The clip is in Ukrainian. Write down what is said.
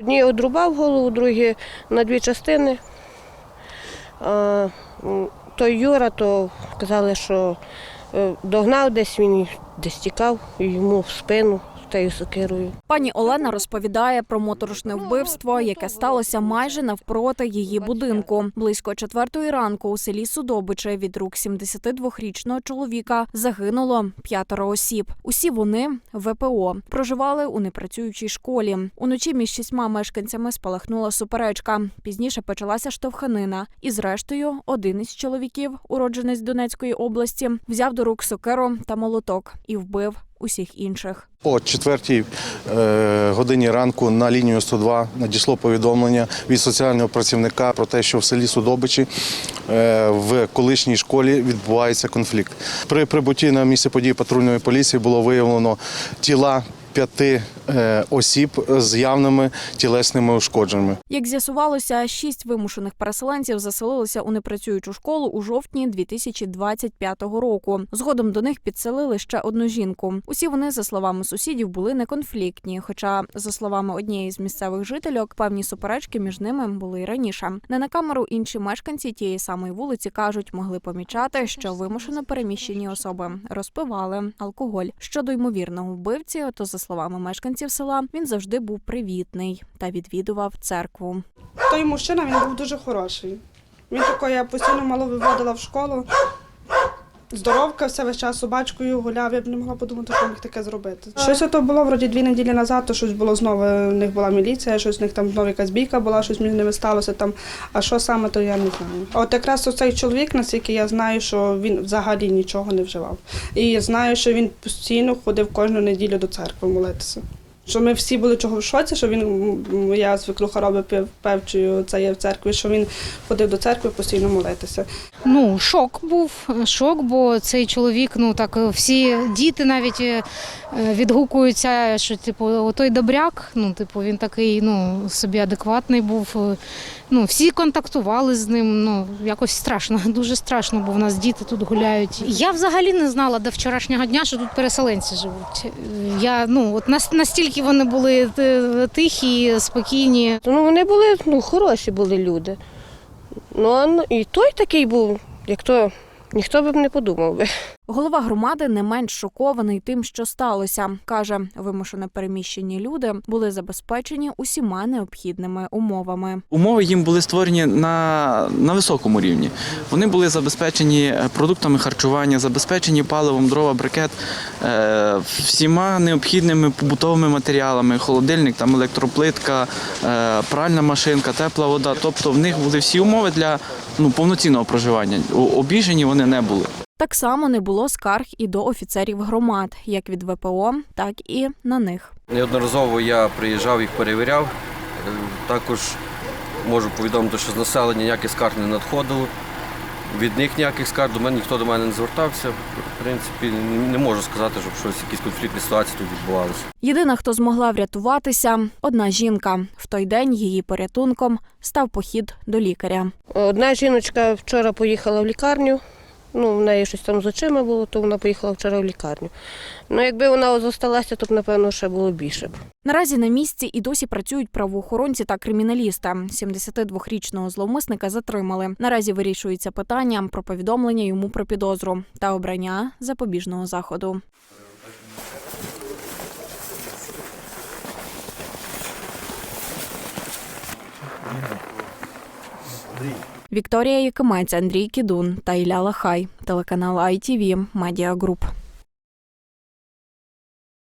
Одні одрубав голову, другі на дві частини. А, той Юра, то казали, що е, догнав десь він десь тікав йому в спину тією сокирою. Пані Олена розповідає про моторошне вбивство, яке сталося майже навпроти її будинку. Близько четвертої ранку у селі Судобиче від рук 72-річного чоловіка загинуло п'ятеро осіб. Усі вони ВПО проживали у непрацюючій школі. Уночі між шістьма мешканцями спалахнула суперечка. Пізніше почалася штовханина. І зрештою, один із чоловіків, уродженець Донецької області, взяв до рук сокиру та молоток і вбив усіх інших. О четвертій е, годині ранку на лінію 102 надійшло повідомлення від соціального працівника про те, що в селі Судобичі е, в колишній школі відбувається конфлікт. При прибутті на місце події патрульної поліції було виявлено тіла п'яти е, осіб з явними тілесними ушкодженнями. Як з'ясувалося, шість вимушених переселенців заселилися у непрацюючу школу у жовтні 2025 року. Згодом до них підселили ще одну жінку. Усі вони, за словами сусідів, були неконфліктні. Хоча, за словами однієї з місцевих жительок, певні суперечки між ними були й раніше. Не на камеру інші мешканці тієї самої вулиці кажуть, могли помічати, що вимушено переміщені особи розпивали алкоголь. Щодо ймовірного вбивці, то за словами мешканців села, він завжди був привітний та відвідував церкву. Той мужчина він був дуже хороший. Він такий, я постійно мало виводила в школу. Здоровка, все весь час собачкою гуляв, я б не могла подумати, що міг таке зробити. Щось ото було вроді дві неділі назад, то щось було знову, в них була міліція, щось в них там знову якась бійка була, щось між ними сталося там. А що саме, то я не знаю. От якраз оцей чоловік, наскільки я знаю, що він взагалі нічого не вживав. І я знаю, що він постійно ходив кожну неділю до церкви молитися. Що ми всі були чого в шоці, що він, м, я свекруха робить пев- певчою, це є в церкві, що він ходив до церкви постійно молитися. Ну, шок був, шок, бо цей чоловік, ну так всі діти навіть е, відгукуються, що типу, той добряк, ну, типу, він такий, ну, собі адекватний був. Ну, всі контактували з ним. Ну, якось страшно, дуже страшно, бо в нас діти тут гуляють. Я взагалі не знала до вчорашнього дня, що тут переселенці живуть. Я ну от нас- настільки вони були е, тихі, спокійні. Ну, вони були ну, хороші були люди. Ну, і той такий був, як то ніхто б не подумав би. Голова громади не менш шокований тим, що сталося. каже, вимушено переміщені люди були забезпечені усіма необхідними умовами. Умови їм були створені на, на високому рівні. Вони були забезпечені продуктами харчування, забезпечені паливом, дрова, брикет, е, всіма необхідними побутовими матеріалами: холодильник, там електроплитка, е, пральна машинка, тепла вода. Тобто в них були всі умови для ну, повноцінного проживання. Обіжені вони не були. Так само не було скарг і до офіцерів громад, як від ВПО, так і на них. Неодноразово я приїжджав, їх перевіряв. Е, Також можу повідомити, що з населення ніяких скарг не надходило. Від них ніяких скарг до мене ніхто до мене не звертався. В принципі, не можу сказати, щоб щось, якісь конфліктні ситуації тут відбувалися. Єдина, хто змогла врятуватися, одна жінка. В той день її порятунком став похід до лікаря. Одна жіночка вчора поїхала в лікарню. Ну, в неї щось там з очима було, то вона поїхала вчора в лікарню. Ну, якби вона зосталася, то б, напевно, ще було більше б. Наразі на місці і досі працюють правоохоронці та криміналісти. 72-річного зловмисника затримали. Наразі вирішується питання про повідомлення йому про підозру та обрання запобіжного заходу. Вікторія Якимець, Андрій Кідун та Ілля Лахай. Телеканал ITV Медіагруп.